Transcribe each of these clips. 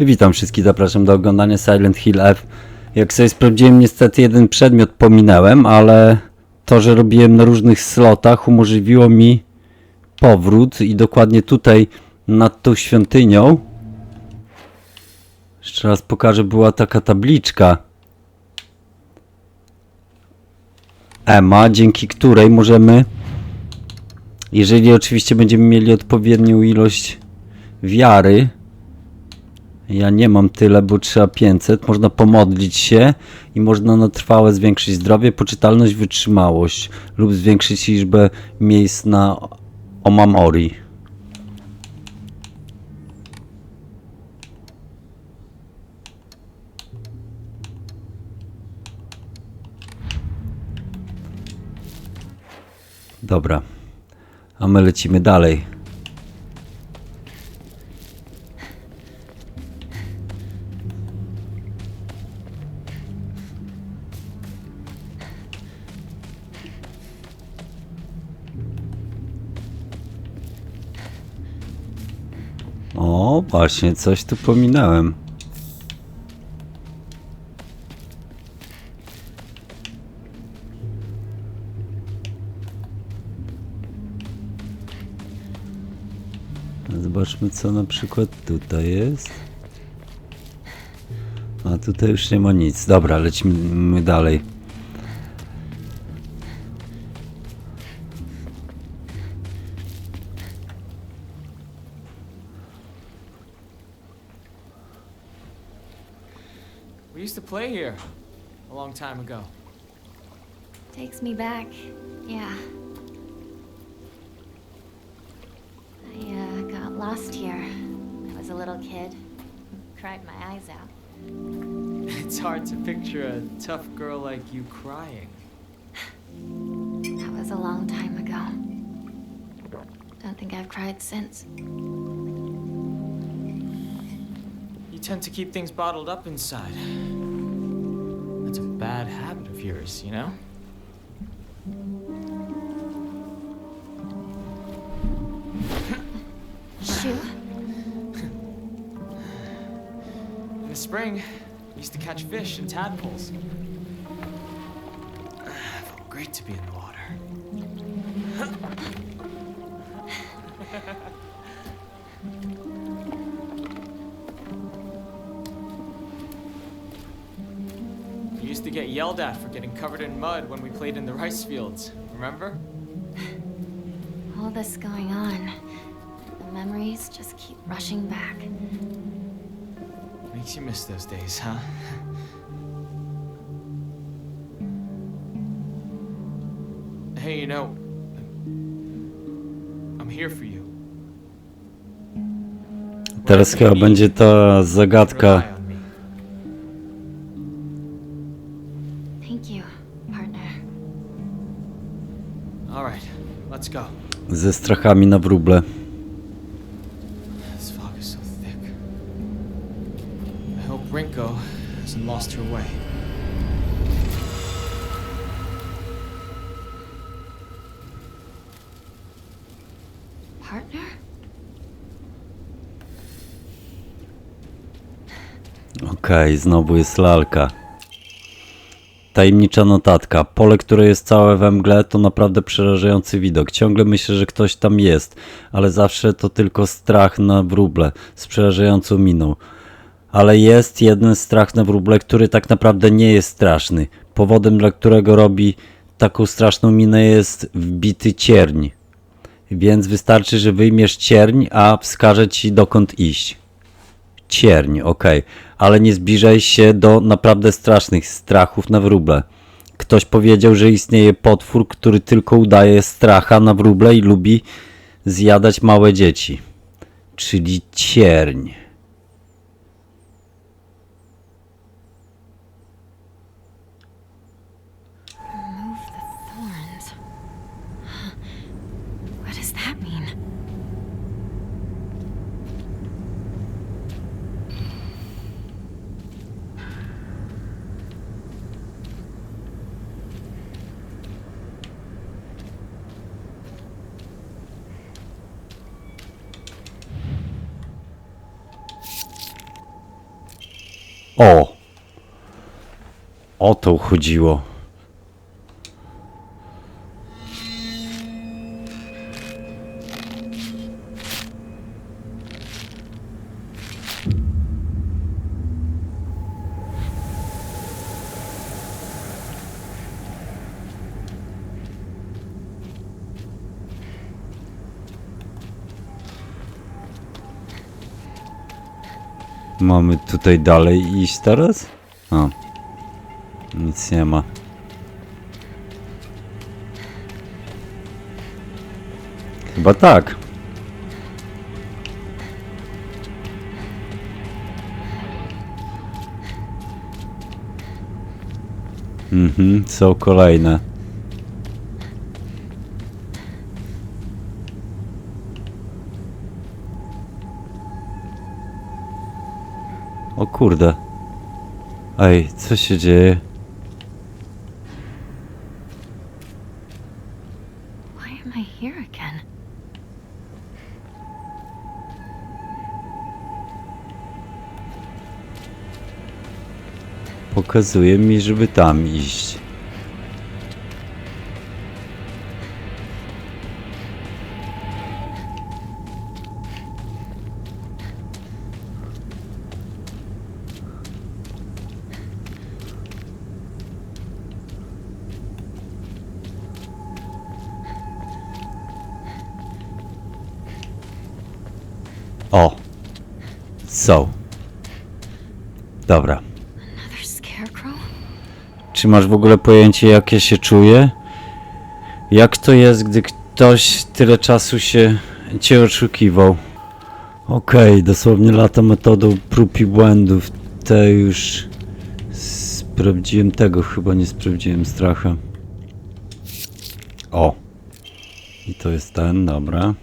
Witam wszystkich, zapraszam do oglądania Silent Hill F. Jak sobie sprawdziłem, niestety jeden przedmiot pominąłem, ale to, że robiłem na różnych slotach umożliwiło mi powrót i dokładnie tutaj nad tą świątynią jeszcze raz pokażę, była taka tabliczka Ema, dzięki której możemy jeżeli oczywiście będziemy mieli odpowiednią ilość wiary ja nie mam tyle, bo trzeba 500. Można pomodlić się i można na trwałe zwiększyć zdrowie, poczytalność, wytrzymałość lub zwiększyć liczbę miejsc na Omamori. Dobra, a my lecimy dalej. O, właśnie, coś tu pominąłem. Zobaczmy, co na przykład tutaj jest. A tutaj już nie ma nic. Dobra, lecimy dalej. Me back. Yeah. I uh, got lost here. I was a little kid. Cried my eyes out. It's hard to picture a tough girl like you crying. That was a long time ago. Don't think I've cried since. You tend to keep things bottled up inside. That's a bad habit of yours, you know? Spring, we used to catch fish and tadpoles. Ah, felt great to be in the water. We used to get yelled at for getting covered in mud when we played in the rice fields. Remember? All this going on. The memories just keep rushing back. Makes you miss those days, huh? Hey, you know, I'm here for you. Teraz chyba będzie ta zagadka. Rely on me. Thank you, partner. All right, let's go. Ze strachami na wróble. Okej, znowu jest lalka. Tajemnicza notatka. Pole, które jest całe we mgle, to naprawdę przerażający widok. Ciągle myślę, że ktoś tam jest, ale zawsze to tylko strach na wróble z przerażającą miną. Ale jest jeden strach na wróble, który tak naprawdę nie jest straszny. Powodem, dla którego robi taką straszną minę jest wbity cierń. Więc wystarczy, że wyjmiesz cierń, a wskaże ci dokąd iść. Cierń, okej, ale nie zbliżaj się do naprawdę strasznych strachów na wróble. Ktoś powiedział, że istnieje potwór, który tylko udaje stracha na wróble i lubi zjadać małe dzieci. Czyli cierń. O! O to chodziło. Mamy tutaj dalej iść teraz? Nic nie ma. Chyba tak. Mhm, są kolejne. Kurde. Ej, co się dzieje? Pokazuje mi, żeby tam iść. O! Są. Dobra. Czy masz w ogóle pojęcie, jak ja się czuję? Jak to jest, gdy ktoś tyle czasu się cię oszukiwał? Okej, dosłownie lata metodą prób i błędów. Te już sprawdziłem tego, chyba nie sprawdziłem stracha. O! I to jest ten, dobra.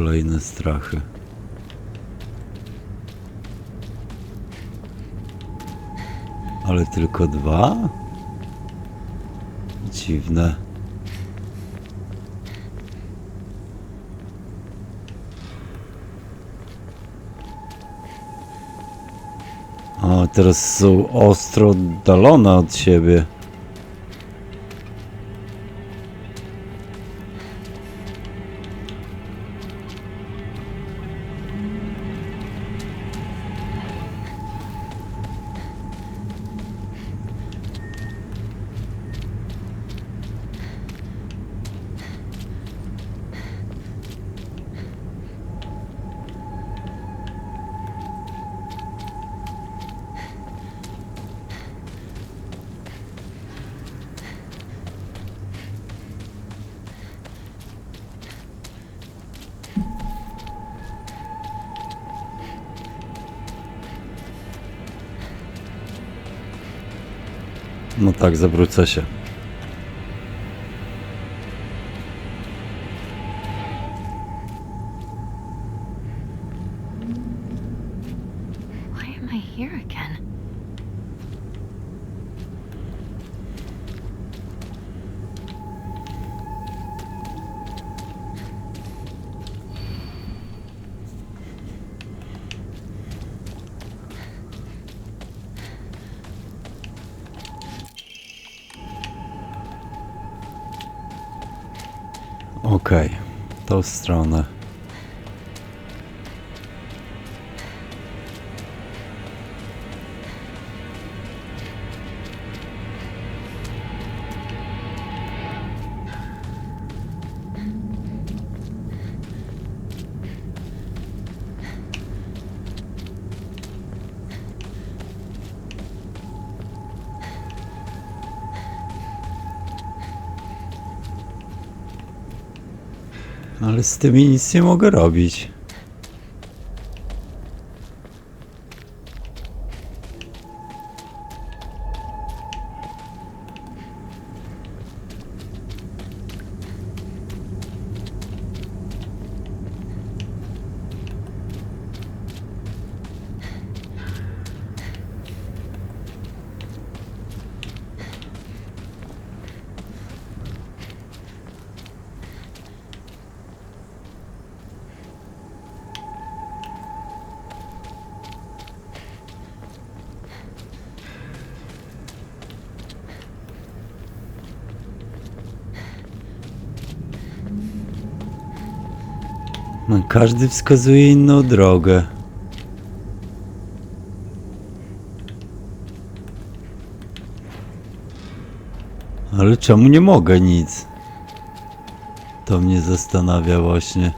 Kolejne strachy. Ale tylko dwa? Dziwne. A teraz są ostro oddalone od siebie. No tak, zawrócę się. Why am I here again? Okej, tą stronę. Ale z tymi nic nie mogę robić. Każdy wskazuje inną drogę. Ale czemu nie mogę nic? To mnie zastanawia właśnie.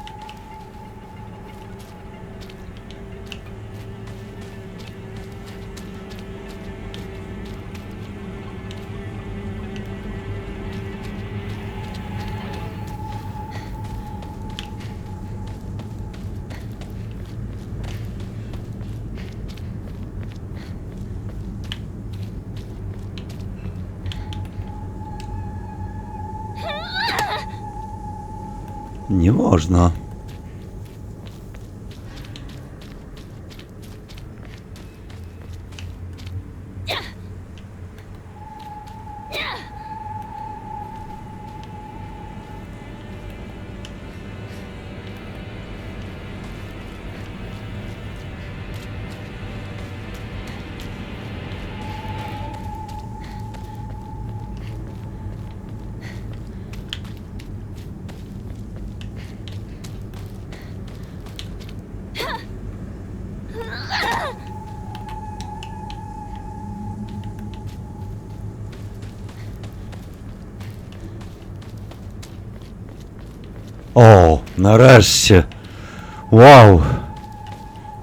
Nie O, nareszcie. Wow.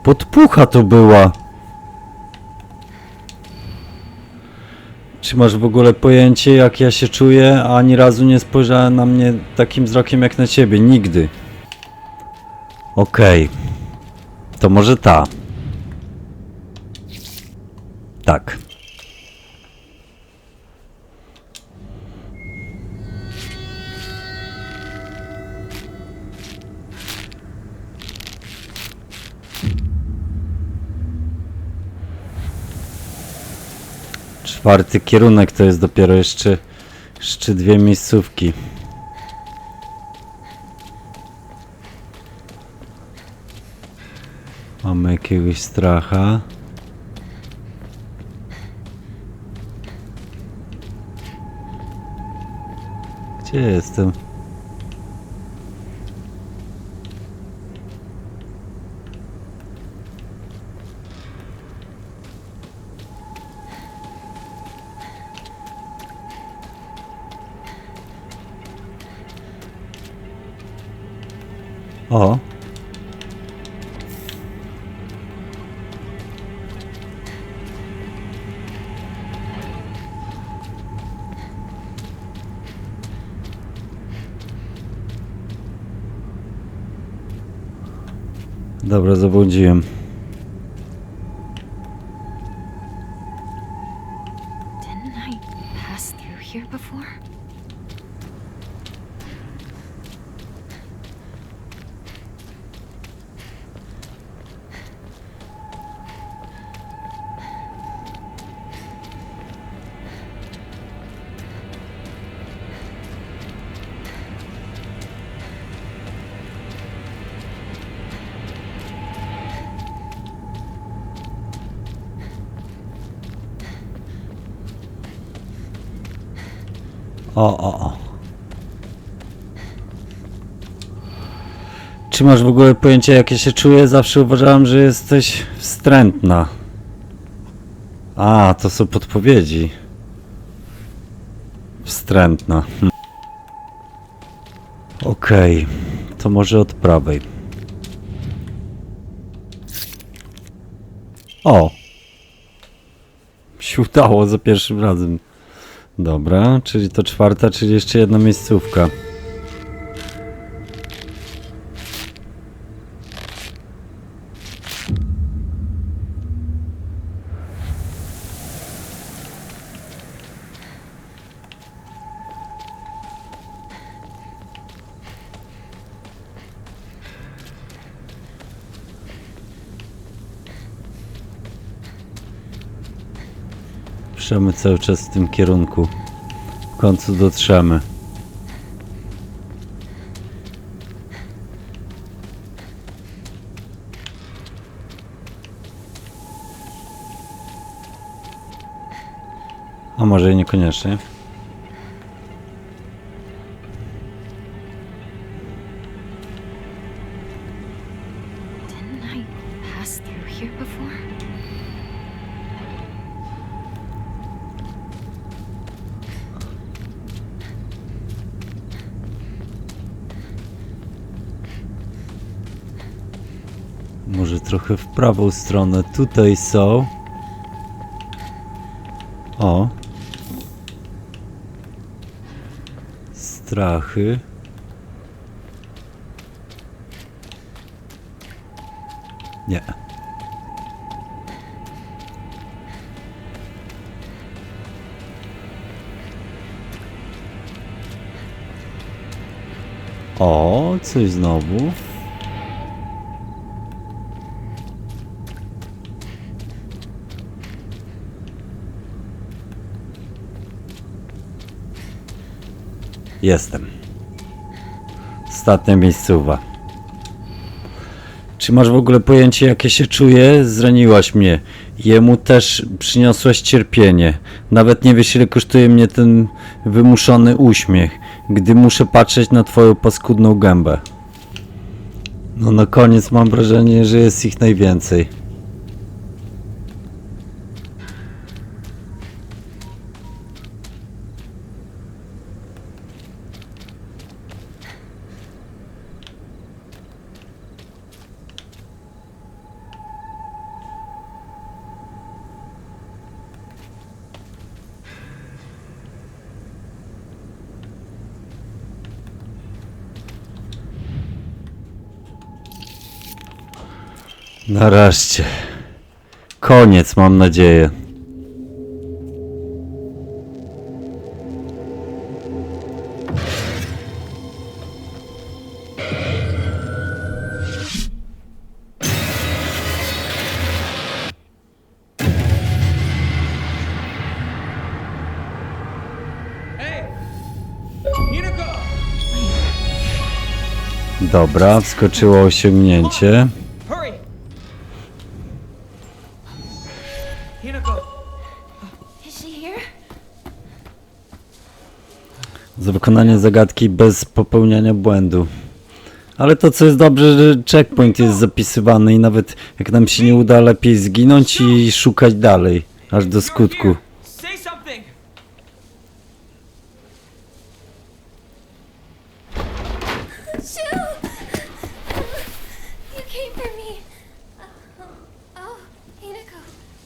Podpucha to była. Czy masz w ogóle pojęcie, jak ja się czuję? Ani razu nie spojrzałem na mnie takim wzrokiem jak na ciebie. Nigdy. Okej. To może ta. Tak. Czwarty kierunek to jest dopiero jeszcze, jeszcze dwie miejscówki. Mamy jakiegoś stracha. Gdzie jestem? Dobra, zabłądziłem. Czy masz w ogóle pojęcie, jakie się czuję? Zawsze uważałem, że jesteś wstrętna. A, to są podpowiedzi. Wstrętna. Hm. Okej, to może od prawej. O! Się udało za pierwszym razem. Dobra, czyli to czwarta, czyli jeszcze jedna miejscówka. Przemy cały czas w tym kierunku. W końcu dotrzemy. A może i niekoniecznie. Trochę w prawą stronę. Tutaj są. O. Strachy. Nie. O, coś znowu. Jestem. Ostatnia miejscowa. Czy masz w ogóle pojęcie, jakie się czuję? Zraniłaś mnie. Jemu też przyniosłaś cierpienie. Nawet nie wiesz, ile kosztuje mnie ten wymuszony uśmiech, gdy muszę patrzeć na twoją paskudną gębę. No na koniec mam wrażenie, że jest ich najwięcej. Nareszcie. Koniec, mam nadzieję. Dobra, wskoczyło osiągnięcie. Za wykonanie zagadki bez popełniania błędu. Ale to co jest dobrze, że checkpoint jest zapisywany i nawet jak nam się nie uda lepiej zginąć i szukać dalej, aż do skutku. here. Say something! Shoo! You came for me. Oh, oh, Hinako,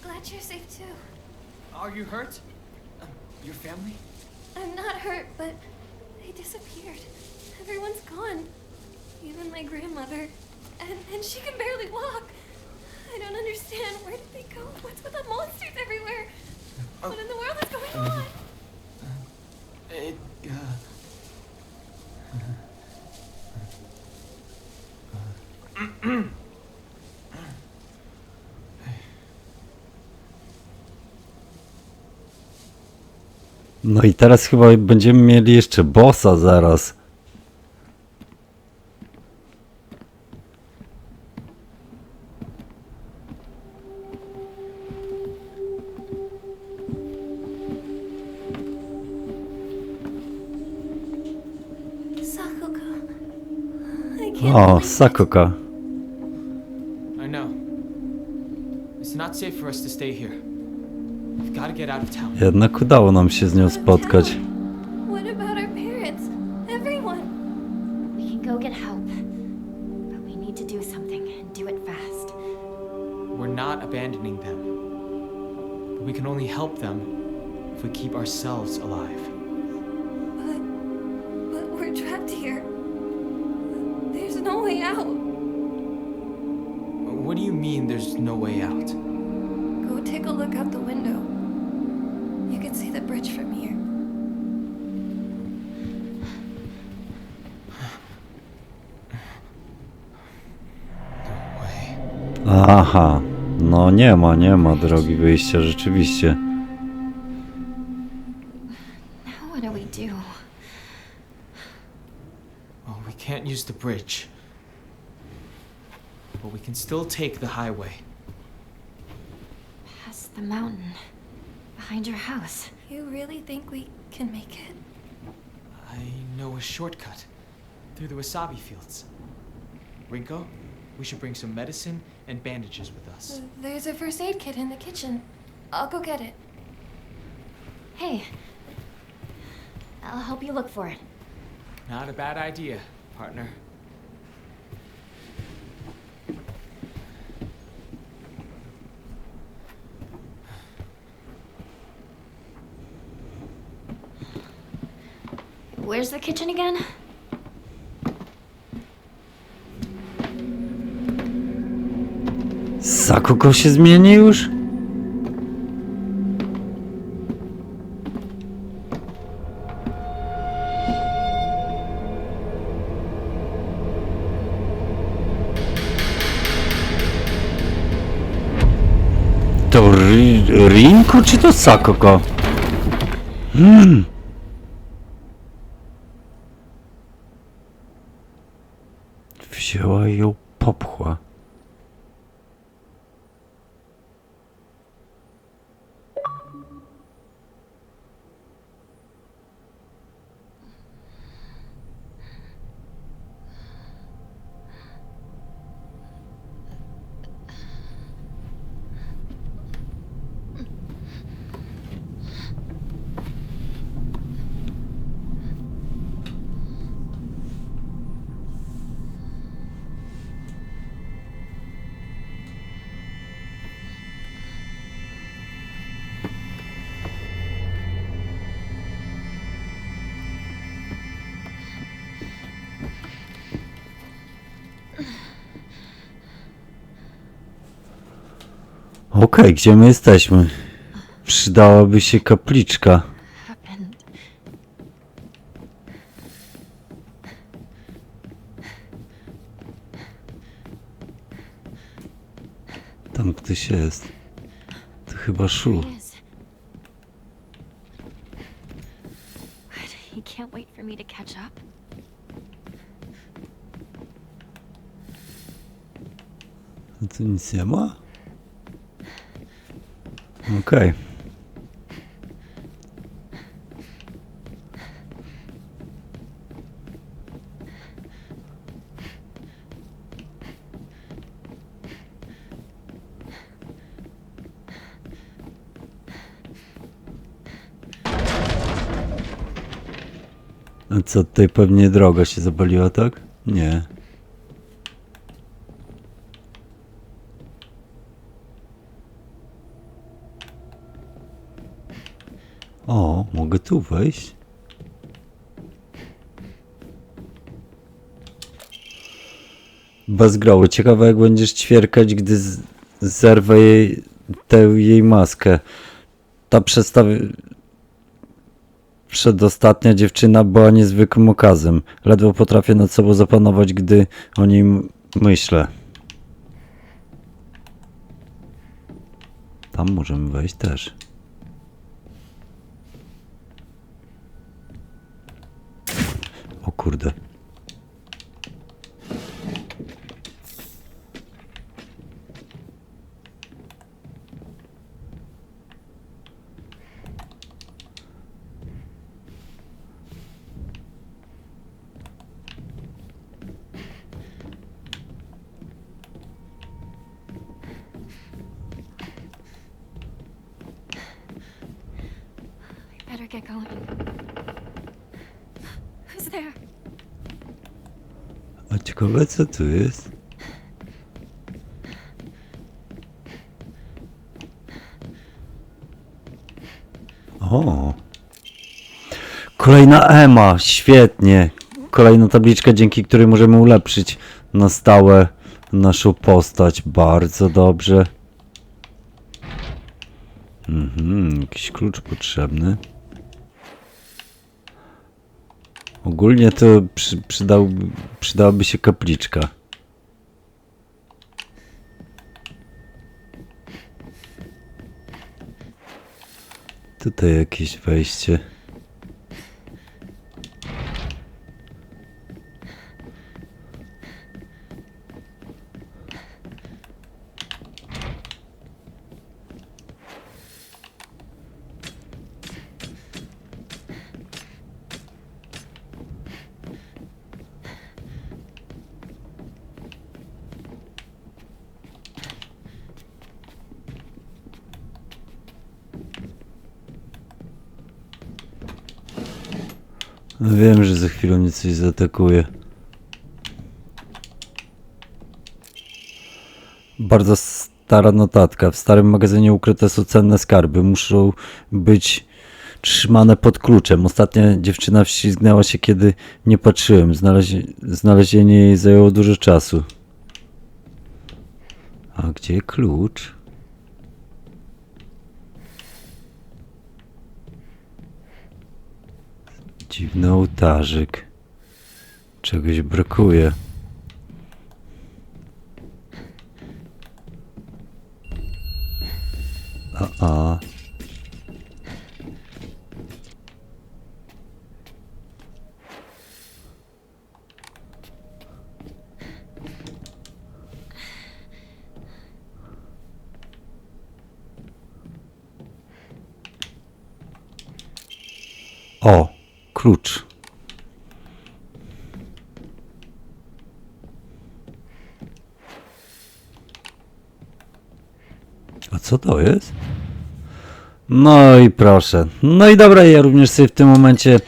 glad you're safe too. Are you hurt? Uh, your family? I'm not hurt, but they disappeared. Everyone's gone. Even my grandmother. And, she can barely walk. I don't understand. Where did they go? What's with the monsters everywhere? What in the world is going on? It, uh... No i teraz chyba będziemy mieli jeszcze bossa zaraz. O. Sakoka. I know. It's not safe for us to stay here. We've got to get out of town. Jednak udało nam się z nią spotkać. Aha, no nie ma, nie ma drogi wyjścia, rzeczywiście. Now what do we do? Well, we can't use the bridge. But we can still take the highway. Past the mountain. Behind your house. You really think we can make it? I know a shortcut through the wasabi fields. Rinko, We should bring some medicine and bandages with us. Uh, there's a first aid kit in the kitchen. I'll go get it. Hey. I'll help you look for it. Not a bad idea, partner. Where's the kitchen again? Kogo się zmieni już? To ri Rinku czy to Sakoko? Hmm. Okej, gdzie my jesteśmy? Przydałaby się kapliczka. Tam ktoś jest. To chyba Shu. He is. What? He can't wait for me to catch up? Tu nic nie ma? Okej. A co tutaj pewnie droga się zapaliła, tak? Nie. O, mogę tu wejść? Bez groły. Ciekawe jak będziesz ćwierkać, gdy zerwę jej, tę jej maskę. Ta przedstawi... Przedostatnia dziewczyna była niezwykłym okazem. Ledwo potrafię nad sobą zapanować, gdy o niej m- myślę. Tam możemy wejść też. O kurde. I better get going. Who's there? Co tu jest? O! Kolejna Ema, świetnie. Kolejna tabliczka, dzięki której możemy ulepszyć na stałe naszą postać. Bardzo dobrze. Mhm, jakiś klucz potrzebny. Ogólnie to przy, przydał, przydałaby się kapliczka. Tutaj jakieś wejście. Wiem, że za chwilę mnie coś zaatakuje. Bardzo stara notatka. W starym magazynie ukryte są cenne skarby. Muszą być trzymane pod kluczem. Ostatnia dziewczyna wślizgnęła się, kiedy nie patrzyłem. Znalezie znalezienie jej zajęło dużo czasu. A gdzie klucz? Dziwny ołtarzyk. Czegoś brakuje. A, a. O, klucz. A co to jest? No i proszę. No i dobra, ja również sobie w tym momencie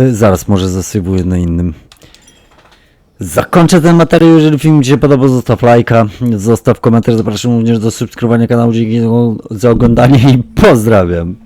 y, zaraz może zasypuję na innym. Zakończę ten materiał, jeżeli film Ci się podobał, zostaw lajka, zostaw komentarz, zapraszam również do subskrybowania kanału, dzięki za oglądanie i pozdrawiam.